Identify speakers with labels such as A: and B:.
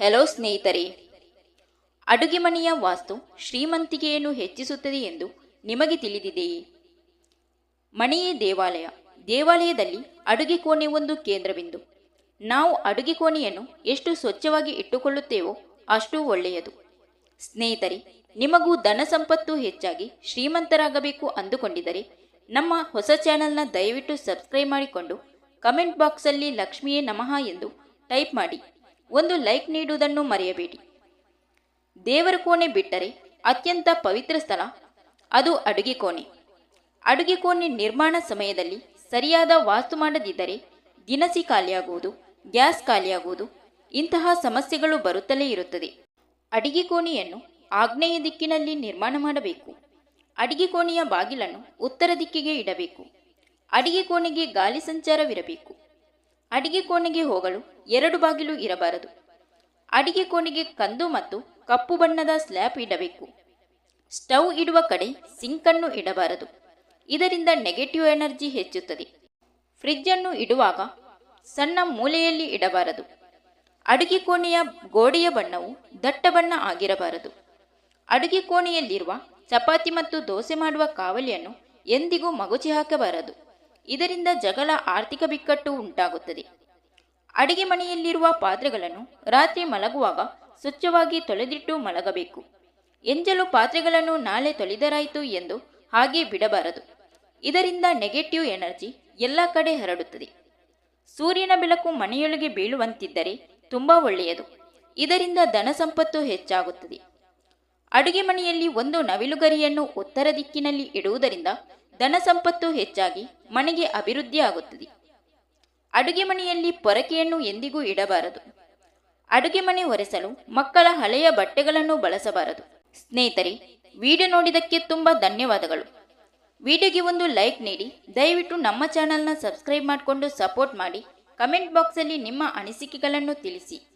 A: Hello ಸ್ನೇಹಿತರೆ. ಅಡುಗೆ ಮನೆಯ ವಾಸ್ತು ಶ್ರೀಮಂತಿಕೆಯನ್ನು ಹೆಚ್ಚಿಸುತ್ತದೆ ಎಂದು ನಿಮಗೆ ತಿಳಿದಿದೆಯೇ? ಮನೆಯೇ ದೇವಾಲಯ. ದೇವಾಲಯದಲ್ಲಿ ಅಡುಗೆ ಕೋಣೆ ಒಂದು ಕೇಂದ್ರಬಿಂದು. ನಾವು ಅಡುಗೆ ಕೋಣೆಯನ್ನು ಎಷ್ಟು ಸ್ವಚ್ಛವಾಗಿ ಇಟ್ಟುಕೊಳ್ಳುತ್ತೇವೋ ಅಷ್ಟು ಒಳ್ಳೆಯದು. ಸ್ನೇಹಿತರೆ, ನಿಮಗೂ ಧನ ಸಂಪತ್ತು ಹೆಚ್ಚಾಗಿ ಶ್ರೀಮಂತರಾಗಬೇಕು ಅಂದುಕೊಂಡಿದ್ದರೆ ನಮ್ಮ ಹೊಸ ಚಾನೆಲ್ನ ದಯವಿಟ್ಟು ಸಬ್ಸ್ಕ್ರೈಬ್ ಮಾಡಿಕೊಂಡು ಕಮೆಂಟ್ ಬಾಕ್ಸಲ್ಲಿ ಲಕ್ಷ್ಮಿಯೇ ನಮಃ ಎಂದು ಟೈಪ್ ಮಾಡಿ. ಒಂದು ಲೈಕ್ ನೀಡುವುದನ್ನು ಮರೆಯಬೇಡಿ. ದೇವರ ಕೋಣೆ ಬಿಟ್ಟರೆ ಅತ್ಯಂತ ಪವಿತ್ರ ಸ್ಥಳ, ಅದು ಅಡುಗೆ ಕೋಣೆ. ಅಡುಗೆ ಕೋಣೆ ನಿರ್ಮಾಣ ಸಮಯದಲ್ಲಿ ಸರಿಯಾದ ವಾಸ್ತು ಮಾಡದಿದ್ದರೆ ದಿನಸಿ ಖಾಲಿಯಾಗುವುದು, ಗ್ಯಾಸ್ ಖಾಲಿಯಾಗುವುದು, ಇಂತಹ ಸಮಸ್ಯೆಗಳು ಬರುತ್ತಲೇ ಇರುತ್ತದೆ. ಅಡಿಗೆ ಕೋಣೆಯನ್ನು ಆಗ್ನೇಯ ದಿಕ್ಕಿನಲ್ಲಿ ನಿರ್ಮಾಣ ಮಾಡಬೇಕು. ಅಡಿಗೆ ಕೋಣೆಯ ಬಾಗಿಲನ್ನು ಉತ್ತರ ದಿಕ್ಕಿಗೆ ಇಡಬೇಕು. ಅಡಿಗೆ ಕೋಣೆಗೆ ಗಾಳಿ ಸಂಚಾರವಿರಬೇಕು. ಅಡಿಗೆ ಕೋಣೆಗೆ ಹೋಗಲು ಎರಡು ಬಾಗಿಲು ಇರಬಾರದು. ಅಡಿಗೆ ಕೋಣೆಗೆ ಕಂದು ಮತ್ತು ಕಪ್ಪು ಬಣ್ಣದ ಸ್ಲ್ಯಾಪ್ ಇಡಬೇಕು. ಸ್ಟವ್ ಇಡುವ ಕಡೆ ಸಿಂಕನ್ನು ಇಡಬಾರದು. ಇದರಿಂದ ನೆಗೆಟಿವ್ ಎನರ್ಜಿ ಹೆಚ್ಚುತ್ತದೆ. ಫ್ರಿಜ್ಜನ್ನು ಇಡುವಾಗ ಸಣ್ಣ ಮೂಲೆಯಲ್ಲಿ ಇಡಬಾರದು. ಅಡುಗೆ ಕೋಣೆಯ ಗೋಡೆಯ ಬಣ್ಣವು ದಟ್ಟ ಬಣ್ಣ ಆಗಿರಬಾರದು. ಅಡುಗೆ ಕೋಣೆಯಲ್ಲಿರುವ ಚಪಾತಿ ಮತ್ತು ದೋಸೆ ಮಾಡುವ ಕಾವಲಿಯನ್ನು ಎಂದಿಗೂ ಮಗುಚಿ ಹಾಕಬಾರದು. ಇದರಿಂದ ಜಗಳ ಆರ್ಥಿಕ ಬಿಕ್ಕಟ್ಟು ಉಂಟಾಗುತ್ತದೆ. ಅಡಿಗೆ ಮನೆಯಲ್ಲಿರುವ ಪಾತ್ರೆಗಳನ್ನು ರಾತ್ರಿ ಮಲಗುವಾಗ ಸ್ವಚ್ಛವಾಗಿ ತೊಳೆದಿಟ್ಟು ಮಲಗಬೇಕು. ಎಂಜಲು ಪಾತ್ರೆಗಳನ್ನು ನಾಳೆ ತೊಳೆದರಾಯಿತು ಎಂದು ಹಾಗೆ ಬಿಡಬಾರದು. ಇದರಿಂದ ನೆಗೆಟಿವ್ ಎನರ್ಜಿ ಎಲ್ಲ ಕಡೆ ಹರಡುತ್ತದೆ. ಸೂರ್ಯನ ಬೆಳಕು ಮನೆಯೊಳಗೆ ಬೀಳುವಂತಿದ್ದರೆ ತುಂಬ ಒಳ್ಳೆಯದು. ಇದರಿಂದ ಧನ ಸಂಪತ್ತು ಹೆಚ್ಚಾಗುತ್ತದೆ. ಅಡುಗೆ ಮನೆಯಲ್ಲಿ ಒಂದು ನವಿಲುಗರಿಯನ್ನು ಉತ್ತರ ದಿಕ್ಕಿನಲ್ಲಿ ಇಡುವುದರಿಂದ ಧನ ಸಂಪತ್ತು ಹೆಚ್ಚಾಗಿ ಮನೆಗೆ ಅಭಿವೃದ್ಧಿ ಆಗುತ್ತದೆ ಅಡುಗೆ ಮನೆಯಲ್ಲಿ ಪೊರಕೆಯನ್ನು ಎಂದಿಗೂ ಇಡಬಾರದು. ಅಡುಗೆ ಮನೆ ಒರೆಸಲು ಮಕ್ಕಳ ಹಳೆಯ ಬಟ್ಟೆಗಳನ್ನು ಬಳಸಬಾರದು. ಸ್ನೇಹಿತರೆ, ವಿಡಿಯೋ ನೋಡಿದಕ್ಕೆ ತುಂಬ ಧನ್ಯವಾದಗಳು. ವಿಡಿಯೋಗೆ ಒಂದು ಲೈಕ್ ನೀಡಿ, ದಯವಿಟ್ಟು ನಮ್ಮ ಚಾನಲ್ನ ಸಬ್ಸ್ಕ್ರೈಬ್ ಮಾಡಿಕೊಂಡು ಸಪೋರ್ಟ್ ಮಾಡಿ, ಕಮೆಂಟ್ ಬಾಕ್ಸಲ್ಲಿ ನಿಮ್ಮ ಅನಿಸಿಕೆಗಳನ್ನು ತಿಳಿಸಿ.